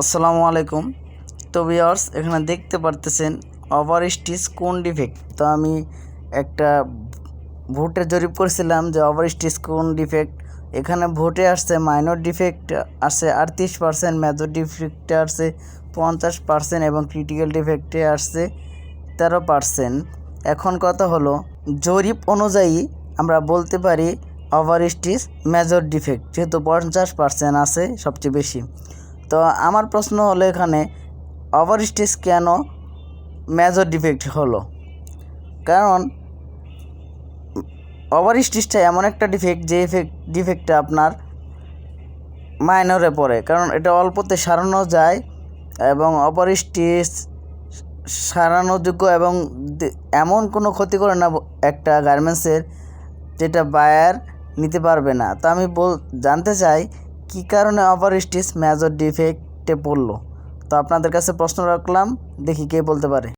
আসসালামু আলাইকুম। তো ভিওর্স এখানে দেখতে পারতেছেন ওভার স্টিচ কোন ডিফেক্ট তো আমি একটা ভোটে জরিপ করেছিলাম যে ওভার স্টিচ কোন ডিফেক্ট এখানে ভোটে আসছে মাইনর ডিফেক্ট আসছে আটত্রিশ পার্সেন্ট মেজর ডিফেক্টে আসছে পঞ্চাশ পার্সেন্ট এবং ক্রিটিক্যাল ডিফেক্টে আসছে তেরো পার্সেন্ট। এখন কথা হলো, জরিপ অনুযায়ী আমরা বলতে পারি ওভার স্টিচ মেজর ডিফেক্ট যেহেতু পঞ্চাশ পার্সেন্ট আছে সবচেয়ে বেশি। তো আমার প্রশ্ন হলো এখানে ওভার স্টিচ কেন মেজর ডিফেক্ট হলো? কারণ ওভার স্টিচটা এমন একটা ডিফেক্ট যে এফেক্ট ডিফেক্টটা আপনার মাইনরে পড়ে। কারণ এটা অল্পতে সারানো যায় এবং ওভার স্টিচ সারানোযোগ্য এবং এমন কোনো ক্ষতি করে না একটা গার্মেন্টসের যেটা বায়ার নিতে পারবে না। তো আমি বল জানতে চাই কী কারণে আবার স্টিচ মেজর ডিফেক্টে পড়ল? তো আপনাদের কাছে প্রশ্ন রাখলাম, দেখি কে বলতে পারে।